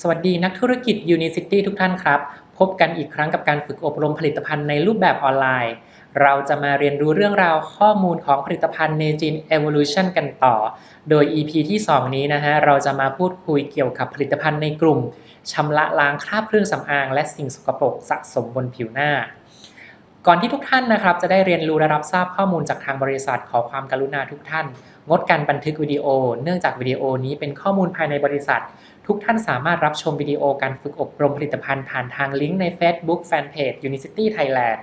สวัสดีนักธุรกิจ Unicity ทุกท่านครับ พบกันอีกครั้งกับการฝึกอบรมผลิตภัณฑ์ในรูปแบบออนไลน์ เราจะมาเรียนรู้เรื่องราวข้อมูลของผลิตภัณฑ์ Negin Evolution กันต่อ โดย EP ที่ 2 นี้นะฮะ เราจะมาพูดคุยเกี่ยวกับผลิตภัณฑ์ในกลุ่มชำระล้างคราบเครื่องสำอาง และสิ่งสกปรกสะสมบนผิวหน้า ก่อนที่ทุกท่านนะครับจะได้เรียนรู้และรับทราบข้อมูลจากทางบริษัทขอความกรุณาทุกท่าน งดการบันทึกวิดีโอ เนื่องจากวิดีโอนี้เป็นข้อมูลภายในบริษัท ทุกท่านสามารถรับชมวิดีโอการฝึกอบรมผลิตภัณฑ์ผ่านทางลิงก์ใน Facebook Fanpage Unicity Thailand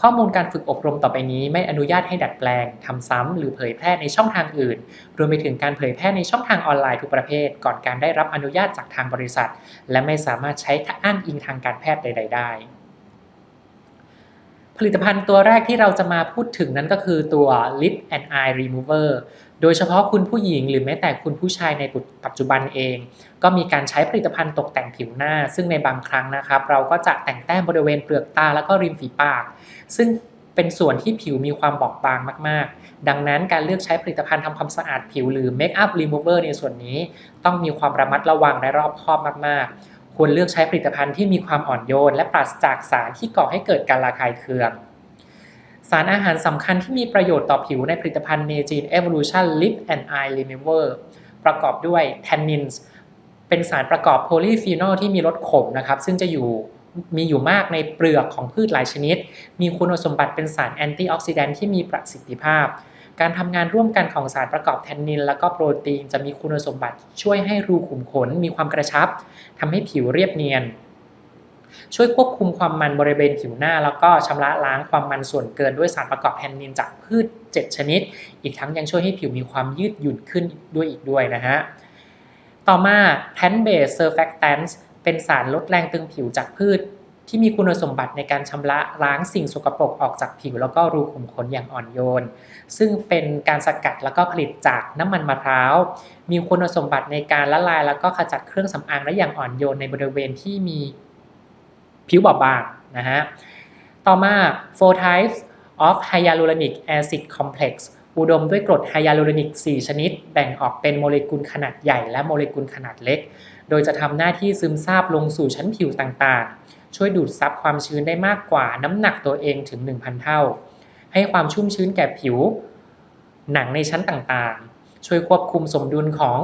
ข้อมูลการฝึกอบรมต่อไปนี้ไม่อนุญาตให้ดัดแปลง ทำซ้ำ หรือเผยแพร่ในช่องทางอื่น รวมไปถึงการเผยแพร่ในช่องทางออนไลน์ทุกประเภท ก่อนการได้รับอนุญาตจากทางบริษัท และไม่สามารถใช้อ้างอิงทางการแพทย์ใด ๆ ได้ ผลิตภัณฑ์ตัวแรกที่เราจะมาพูดถึงนั้นก็คือตัว Lip and Eye Remover โดยเฉพาะคุณผู้หญิงหรือแม้แต่คุณผู้ชายในปัจจุบันเอง ก็มีการใช้ผลิตภัณฑ์ตกแต่งผิวหน้า ซึ่งในบางครั้งนะครับ เราก็จะแต่งแต้มบริเวณเปลือกตาแล้วก็ริมฝีปาก ซึ่งเป็นส่วนที่ผิวมีความบอบบางมาก ๆ ดังนั้นการเลือกใช้ผลิตภัณฑ์ทำความสะอาดผิวหรือ Make up Remover ในส่วนนี้ ต้องมีความระมัดระวังและรอบคอบมาก ๆ ควรเลือกใช้ผลิตภัณฑ์ที่มีความอ่อนโยน และปราศจากสารที่ก่อให้เกิดการระคายเคือง สารอาหารสำคัญที่มีประโยชน์ต่อผิวในผลิตภัณฑ์ Negin Evolution Lip and Eye Remover ประกอบด้วย tannins เป็นสารประกอบโพลีฟีนอลที่มีรสขมนะครับ ซึ่งจะอยู่มีอยู่มากในเปลือกของพืชหลายชนิด มีคุณสมบัติเป็นสารแอนตี้ออกซิแดนท์ที่มีประสิทธิภาพ การทำงานร่วมกันของสารประกอบแทนนิน และก็โปรตีนจะมีคุณสมบัติช่วยให้รูขุมขนมีความกระชับทำให้ผิวเรียบเนียน ช่วยควบคุมความมันบริเวณผิวหน้า แล้วก็ชำระล้างความมันส่วนเกินด้วยสารประกอบแทนนินจากพืช 7 ชนิด อีกทั้งยังช่วยให้ผิวมีความยืดหยุ่นขึ้นด้วยอีกด้วยนะฮะต่อมา Plant Based Surfactants เป็นสารลดแรงตึงผิวจากพืช ที่มีคุณสมบัติในการชำระล้างสิ่งสกปรกออกจากผิว แล้วก็รูขุมขนอย่างอ่อนโยน ซึ่งเป็นการสกัดแล้วก็ผลิตจากน้ำมันมะพร้าว มีคุณสมบัติในการละลาย แล้วก็ขจัดเครื่องสำอางได้อย่างอ่อนโยนในบริเวณที่มีผิวบอบบางนะฮะ ต่อมา four types of hyaluronic acid complex อุดมด้วยกรดไฮยาลูรอนิก 4 ชนิด แบ่งออกเป็นโมเลกุลขนาดใหญ่และโมเลกุลขนาดเล็ก โดยจะทำหน้าที่ซึมซาบลงสู่ชั้นผิวต่างๆ ช่วยดูดซับความชื้นได้มากกว่าน้ำหนักตัวเองถึง 1,000 เท่า ให้ความชุ่มชื้นแก่ผิว หนังในชั้นต่างๆ ช่วยควบคุมสมดุลของ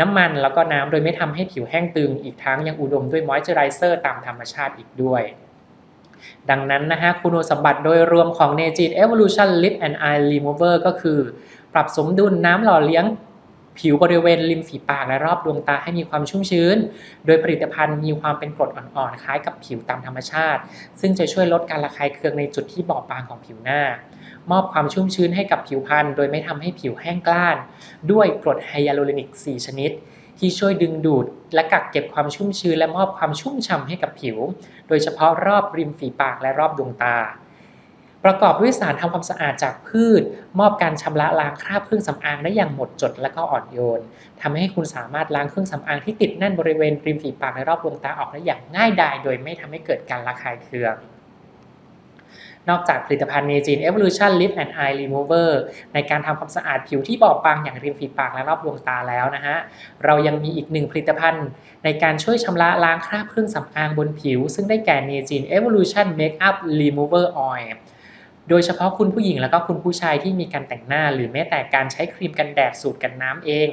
น้ำมันแล้วก็น้ำโดยไม่ทำให้ผิวแห้งตึง อีกทั้งยังอุดมด้วยมอยเจอไรเซอร์ตามธรรมชาติอีกด้วย ดังนั้นนะฮะคุณสมบัติโดยรวมของ Negin Evolution Lip and Eye Remover ก็คือ ปรับสมดุลน้ำหล่อเลี้ยง ผิวบริเวณริมฝีปากและรอบดวงตาให้มีความชุ่มชื้น โดยผลิตภัณฑ์มีความเป็นกรดอ่อนๆ คล้ายกับผิวตามธรรมชาติ ซึ่งจะช่วยลดการระคายเคืองในจุดที่บอบบางของผิวหน้า มอบความชุ่มชื้นให้กับผิวพรรณโดยไม่ทำให้ผิวแห้งกล้าน ด้วยกรดไฮยาลูรอนิก 4 ชนิด ที่ช่วยดึงดูด และกักเก็บความชุ่มชื้นและมอบความชุ่มฉ่ำให้กับผิว โดยเฉพาะรอบริมฝีปากและรอบดวงตา ประกอบด้วยสารทำความสะอาดจากพืช มอบการชำระล้างคราบเครื่องสำอางได้อย่างหมดจดและก็อ่อนโยนทำให้คุณสามารถล้างเครื่องสำอางที่ติดแน่นบริเวณริมฝีปากและรอบดวงตาออกได้อย่างง่ายดายโดยไม่ทำให้เกิดการระคายเคืองนอกจากผลิตภัณฑ์ Negin Evolution Lip and Eye Remover ในการทำความสะอาดผิวที่บอบบางอย่างริมฝีปากและรอบดวงตาแล้วนะฮะ เรายังมีอีกหนึ่งผลิตภัณฑ์ ในการช่วยชำระล้างคราบเครื่องสำอางบนผิว ซึ่งได้แก่ Negin Evolution Makeup Remover Oil โดยเฉพาะคุณผู้หญิงแล้วก็คุณผู้ชายที่มีการแต่งหน้า หรือแม้แต่การใช้ครีมกันแดดสูตรกันน้ำเอง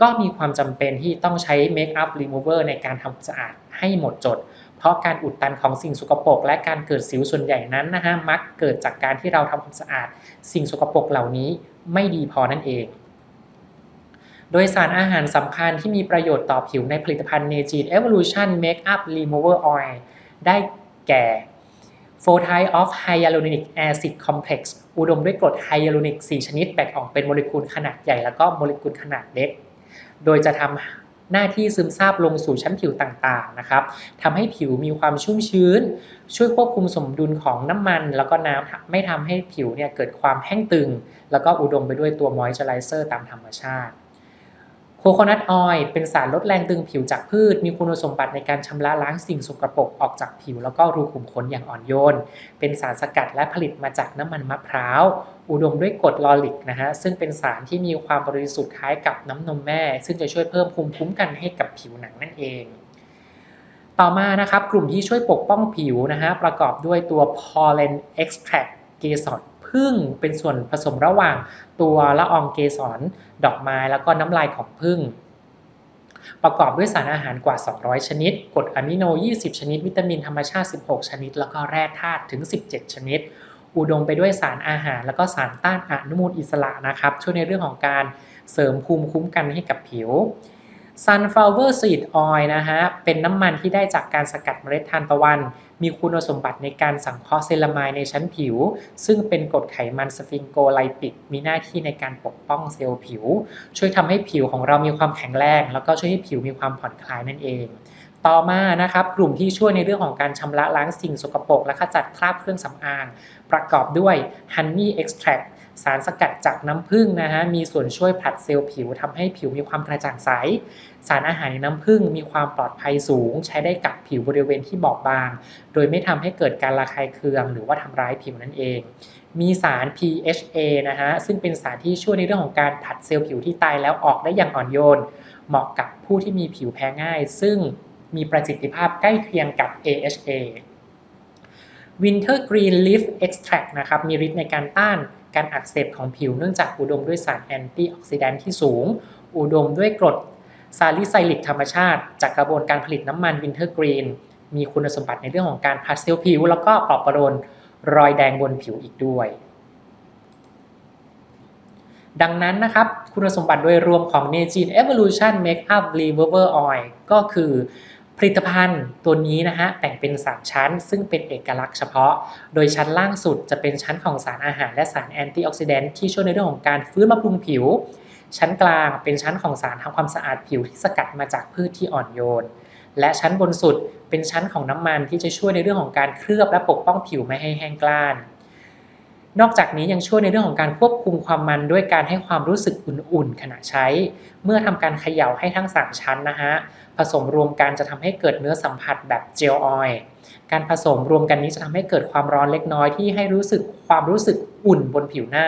ก็มีความจำเป็นที่ต้องใช้ Makeup Remover ในการทำความสะอาดให้หมดจด เพราะการอุดตันของสิ่งสกปรกและการเกิดสิวส่วนใหญ่นั้นนะฮะมักเกิดจากการที่เราทำความสะอาด สิ่งสกปรกเหล่านี้ไม่ดีพอนั่นเองโดยสารอาหารสำคัญที่มีประโยชน์ต่อผิวในผลิตภัณฑ์ Negin Evolution Makeup Remover Oil ได้แก่ Four types of hyaluronic acid complex อุดมด้วยกรดไฮยาลูริก 4 ชนิดแบ่งออกเป็นโมเลกุลขนาดใหญ่แล้วก็โมเลกุลขนาดเล็ก โดยจะทำหน้าที่ซึมซาบลงสู่ชั้นผิวต่างๆนะครับทำให้ผิวมีความชุ่มชื้น ช่วยควบคุมสมดุลของน้ำมัน แล้วก็น้ำไม่ทำให้ผิวเนี่ยเกิดความแห้งตึง แล้วก็อุดมไปด้วยตัวมอยส์เจอไรเซอร์ตามธรรมชาติ โคโคนัทออยล์เป็นสารลดแรงตึงผิวจากพืช มีคุณสมบัติในการชำระล้างสิ่งสกปรกออกจากผิว แล้วก็รูขุมขนอย่างอ่อนโยน เป็นสารสกัดและผลิตมาจากน้ำมันมะพร้าว อุดมด้วยกรดลอริกนะฮะ ซึ่งเป็นสารที่มีความบริสุทธิ์คล้ายกับน้ำนมแม่ ซึ่งจะช่วยเพิ่มภูมิคุ้มกันให้กับผิวหนังนั่นเอง ต่อมานะครับกลุ่มที่ช่วยปกป้องผิวนะฮะประกอบด้วยตัว pollen extract เกสร พึ่งเป็นส่วนผสมระหว่างตัวละอองเกสรดอกไม้แล้วก็น้ำลายของพึ่งประกอบด้วยสารอาหารกว่า 200 ชนิดกรดอะมิโน 20 ชนิด วิตามินธรรมชาติ 16 ชนิด แล้วก็แร่ธาตุถึง 17 ชนิด อุดมไปด้วยสารอาหาร แล้วก็สารต้านอนุมูลอิสระนะครับ ช่วยในเรื่องของการเสริมภูมิคุ้มกันให้กับผิว sunflower seed oil นะฮะ เป็นน้ำมันที่ได้จากการสกัดเมล็ดทานตะวัน มีคุณสมบัติในการสังเคราะห์เซรามายในชั้นผิว ซึ่งเป็นกรดไขมันสฟิงโกไลปิด มีหน้าที่ในการปกป้องเซลล์ผิว ช่วยทำให้ผิวของเรามีความแข็งแรง แล้วก็ช่วยให้ผิวมีความผ่อนคลายนั่นเอง ต่อมานะครับ กลุ่มที่ช่วยในเรื่องของการชำระล้างสิ่งสกปรกและขจัดคราบเครื่องสำอาง ประกอบด้วย Honey Extract สารสกัดจากน้ำผึ้งนะฮะมีส่วนช่วยผลัดเซลล์ผิวทำให้ผิวมีความกระจ่างใส สารอาหารในน้ำผึ้งมีความปลอดภัยสูง ใช้ได้กับผิวบริเวณที่บอบบาง โดยไม่ทำให้เกิดการระคายเคือง หรือว่าทำร้ายผิวนั่นเอง มีสาร PHA นะฮะซึ่งเป็นสารที่ช่วยในเรื่องของการผลัดเซลล์ผิวที่ตายแล้วออกได้อย่างอ่อนโยน เหมาะกับผู้ที่มีผิวแพ้ง่าย ซึ่งมีประสิทธิภาพใกล้เคียงกับ AHA Winter Green Leaf Extract นะครับมีฤทธิ์ในการต้าน การอักเสบของผิวเนื่องจากอุดมด้วยสารแอนตี้ออกซิแดนท์ที่สูง อุดมด้วยกรดซาลิไซลิกธรรมชาติ จากกระบวนการผลิตน้ำมันวินเทอร์กรีน มีคุณสมบัติในเรื่องของการพัดเซลล์ผิว แล้วก็ปลอบประโลนรอยแดงบนผิวอีกด้วยดังนั้นนะครับ คุณสมบัติโดยรวมของ n e g i n Evolution Makeup Remover Oil ก็คือ ผลิตภัณฑ์ตัวนี้นะฮะแต่งเป็น 3 ชั้น ซึ่งเป็นเอกลักษณ์เฉพาะ โดยชั้นล่างสุดจะเป็นชั้นของสารอาหารและสารแอนตี้ออกซิแดนท์ที่ช่วยในเรื่องของการฟื้นบำรุงผิว ชั้นกลางเป็นชั้นของสารทำความสะอาดผิวที่สกัดมาจากพืชที่อ่อนโยน และชั้นบนสุดเป็นชั้นของน้ำมันที่จะช่วยในเรื่องของการเคลือบและปกป้องผิวไม่ให้แห้งกร้าน นอกจากนี้ยังช่วยในเรื่องของการควบคุมความมันด้วยการให้ความรู้สึกอุ่นๆขณะใช้ เมื่อทำการเขย่าให้ทั้ง 3 ชั้นนะฮะผสมรวมกันจะทำให้เกิดเนื้อสัมผัสแบบเจลออยล์การผสมรวมกันนี้จะทำให้เกิดความร้อนเล็กน้อยที่ให้รู้สึกความรู้สึกอุ่นบนผิวหน้า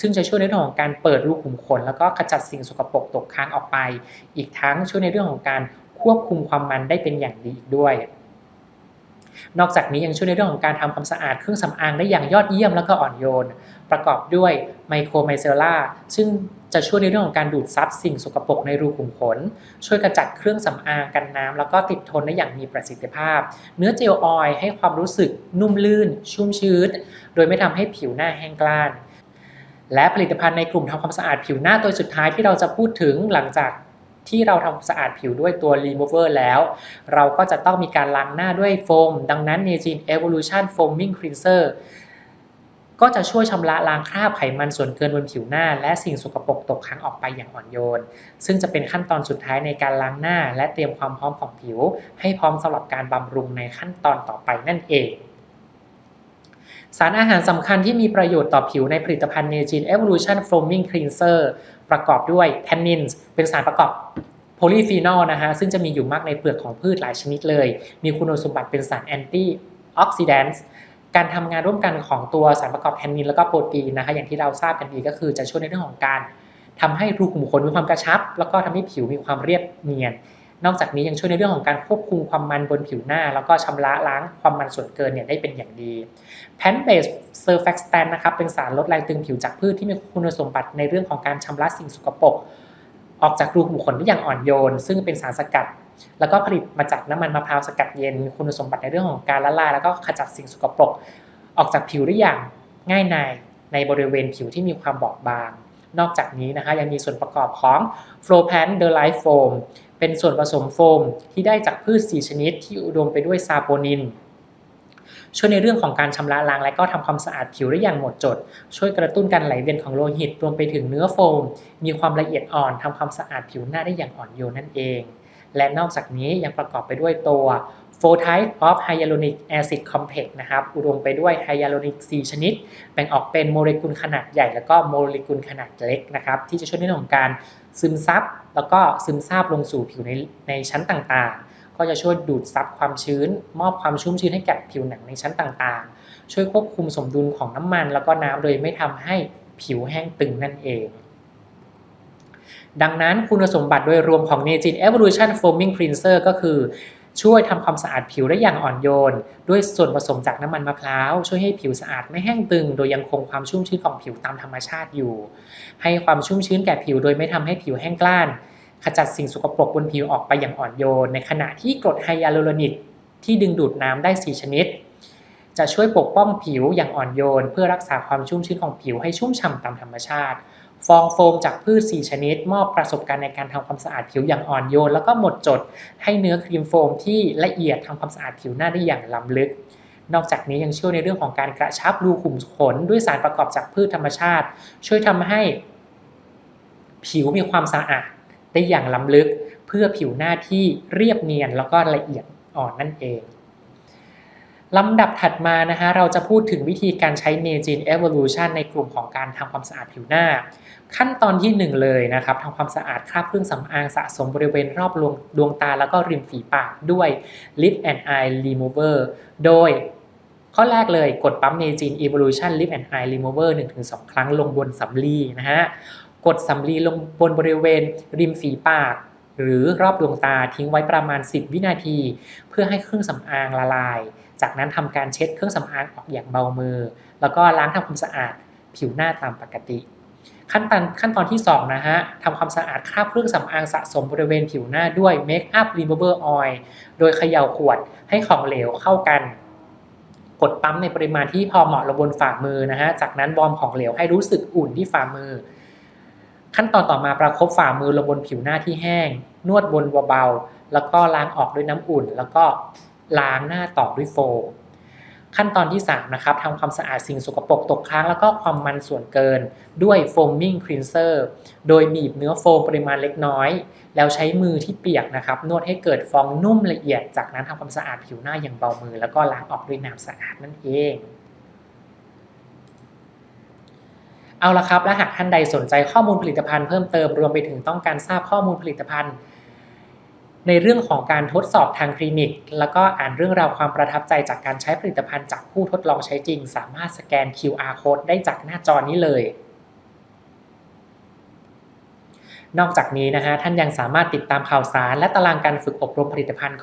ซึ่งจะช่วยในเรื่องของการเปิดรูขุมขน แล้วก็ขจัดสิ่งสกปรกตกค้างออกไป อีกทั้งช่วยในเรื่องของการควบคุมความมันได้เป็นอย่างดีอีกด้วย นอกจากนี้ยังช่วยในเรื่องของการทำความสะอาดเครื่องสำอางได้อย่างยอดเยี่ยมแล้วก็อ่อนโยน ประกอบด้วยไมโครไมเซล่าซึ่งจะช่วยในเรื่องของการดูดซับสิ่งสกปรกในรูขุมขน ช่วยกระจัดเครื่องสำอางกันน้ำแล้วก็ติดทนได้อย่างมีประสิทธิภาพ เนื้อเจลออยล์ให้ความรู้สึกนุ่มลื่น ชุ่มชื้น โดยไม่ทำให้ผิวหน้าแห้งกร้านและผลิตภัณฑ์ในกลุ่มทำความสะอาดผิวหน้าตัวสุดท้ายที่เราจะพูดถึงหลังจาก ที่เราทำสะอาดผิวด้วยตัว Remover แล้ว เราก็จะต้องมีการล้างหน้าด้วยโฟม ดังนั้น n e g i n Evolution Foaming Cleanser ก็จะช่วยชำระล้างคราบไขมันส่วนเกินบนผิวหน้า และสิ่งสกปรกตกค้างออกไปอย่างอ่อนโยน ซึ่งจะเป็นขั้นตอนสุดท้ายในการล้างหน้า และเตรียมความพร้อมของผิว ให้พร้อมสำหรับการบำรุงในขั้นตอนต่อไปนั่นเอง สารอาหารสำคัญที่มีประโยชน์ต่อผิวในผลิตภัณฑ์ Negin Evolution Foaming Cleanser ประกอบด้วย tannins เป็นสารประกอบโพลีฟีนอลนะฮะซึ่งจะมีอยู่มากในเปลือกของพืชหลายชนิดเลย มีคุณสมบัติเป็นสารแอนตี้ออกซิแดนต์การทำงานร่วมกันของตัวสารประกอบแทนนินแล้วก็โปรตีนนะคะอย่างที่เราทราบกันดีก็คือจะช่วยในเรื่องของการทำให้รูขุมขนมีความกระชับ แล้วก็ทำให้ผิวมีความเรียบเนียน นอกจากนี้ยังช่วยในเรื่องของการควบคุมความมันบนผิวหน้า แล้วก็ชำระล้างความมันส่วนเกินเนี่ยได้เป็นอย่างดีแพนเบสเซอร์แฟกสแตนนะครับเป็นสารลดแรงตึงผิวจากพืชที่มีคุณสมบัติในเรื่องของการชำระสิ่งสกปรกออกจากรูขุมขนได้อย่างอ่อนโยน ซึ่งเป็นสารสกัด แล้วก็ผลิตมาจากน้ำมันมะพร้าวสกัดเย็นมีคุณสมบัติในเรื่องของการละลายแล้วก็ขจัดสิ่งสกปรกออกจากผิวได้อย่างง่ายในในบริเวณผิวที่มีความบอบบาง นอกจากนี้นะคะยังมีส่วนประกอบของ f l o p a n The Life Foam เป็นส่วนผสมโฟมที่ได้จากพืช 4 ชนิดที่อุดมไปด้วยซาโปนิน ช่วยในเรื่องของการชำระล้างและก็ทำความสะอาดผิวได้อย่างหมดจด ช่วยกระตุ้นการไหลเวียนของโลหิตรวมไปถึงเนื้อโฟม มีความละเอียดอ่อนทำความสะอาดผิวหน้าได้อย่างอ่อนโยนนั่นเอง และนอกจากนี้ยังประกอบไปด้วยตัว four types of hyaluronic acid complex นะครับ อุดมไปด้วยไฮยาลูรอนิก 4 ชนิด แบ่งออกเป็นโมเลกุลขนาดใหญ่ แล้วก็โมเลกุลขนาดเล็กนะครับ ที่จะช่วยในเรื่องของการซึมซับ แล้วก็ซึมซาบลงสู่ผิวในในชั้นต่างๆ ก็จะช่วยดูดซับความชื้น มอบความชุ่มชื้นให้แก่ผิวหนังในชั้นต่างๆ ช่วยควบคุมสมดุลของน้ำมัน แล้วก็น้ำโดยไม่ทำให้ผิวแห้งตึงนั่นเองดังนั้นคุณสมบัติโดยรวมของ Neogen Evolution Foaming Cleanser ก็คือ ช่วยทำความสะอาดผิวได้อย่างอ่อนโยน ด้วยส่วนผสมจากน้ำมันมะพร้าว ช่วยให้ผิวสะอาดไม่แห้งตึง โดยยังคงความชุ่มชื้นของผิวตามธรรมชาติอยู่ ให้ความชุ่มชื้นแก่ผิวโดยไม่ทำให้ผิวแห้งกร้าน ขจัดสิ่งสกปรกบนผิวออกไปอย่างอ่อนโยน ในขณะที่กรดไฮยาลูรอนิกที่ดึงดูดน้ำได้ 4 ชนิด จะช่วยปกป้องผิวอย่างอ่อนโยน เพื่อรักษาความชุ่มชื้นของผิวให้ชุ่มฉ่ำตามธรรมชาติ ฟองโฟมจากพืช 4 ชนิด มอบประสบการณ์ในการทำความสะอาดผิวอย่างอ่อนโยน แล้วก็หมดจดให้เนื้อครีมโฟมที่ละเอียดทำความสะอาดผิวหน้าได้อย่างล้ำลึก นอกจากนี้ยังช่วยในเรื่องของการกระชับรูขุมขนด้วยสารประกอบจากพืชธรรมชาติ ช่วยทำให้ผิวมีความสะอาดได้อย่างล้ำลึก เพื่อผิวหน้าที่เรียบเนียนแล้วก็ละเอียดอ่อนนั่นเอง ลำดับถัดมานะคะเราจะพูดถึงวิธีการใช้ Neogen Evolution ในกลุ่มของการทำความสะอาดผิวหน้า ขั้นตอนที่ 1 เลยนะครับทำความสะอาดคราบเครื่องสำอางสะสมบริเวณรอบดวงดวงตาแล้วก็ริมฝีปากด้วย Lip and Eye Remover โดยข้อแรกเลยกดปั๊ม Neogene Evolution Lip and Eye Remover 1-2 ครั้งลงบนสำลีนะฮะกดสำลีลงบนบริเวณริมฝีปากหรือรอบดวงตาทิ้งไว้ประมาณ 10 วินาที เพื่อให้เครื่องสำอางละลาย จากนั้นทำการเช็ดเครื่องสำอางออกอย่างเบามือ แล้วก็ล้างทำความสะอาดผิวหน้าตามปกติ ขั้นตอนขั้นตอนที่2นะฮะทำความสะอาดคราบเครื่องสำอางสะสมบริเวณผิวหน้าด้วย Make up Remover Oil โดยเขย่าขวดให้ของเหลวเข้ากันกดปั๊มในปริมาณที่พอเหมาะลงบนฝ่ามือนะฮะ จากนั้นวอร์มของเหลวให้รู้สึกอุ่นที่ฝ่ามือ ขั้นตอนต่อมาประคบฝ่ามือลงบนผิวหน้าที่แห้ง นวดบนเบาๆแล้วก็ล้างออกด้วยน้ำอุ่น แล้วก็ ล้างหน้าต่อด้วยโฟมขั้นตอนที่ 3 นะครับทำความสะอาดสิ่งสกปรกตกค้าง แล้วก็ความมันส่วนเกินด้วย foaming cleanser โดยบีบเนื้อโฟมปริมาณเล็กน้อย แล้วใช้มือที่เปียกนะครับ นวดให้เกิดฟองนุ่มละเอียด จากนั้นทำความสะอาดผิวหน้าอย่างเบามือ แล้วก็ล้างออกด้วยน้ำสะอาดนั่นเอง เอาละครับ และหากท่านใดสนใจข้อมูลผลิตภัณฑ์เพิ่มเติมรวมไปถึงต้องการทราบข้อมูลผลิตภัณฑ์ ในเรื่องของการทดสอบทางคลินิก แล้วก็อ่านเรื่องราวความประทับใจจากการใช้ผลิตภัณฑ์จากผู้ทดลองใช้จริง สามารถสแกน QR code ได้จากหน้าจอนี้เลย นอกจากนี้นะฮะท่านยังสามารถติดตามข่าวสารและตารางการฝึกอบรมผลิตภัณฑ์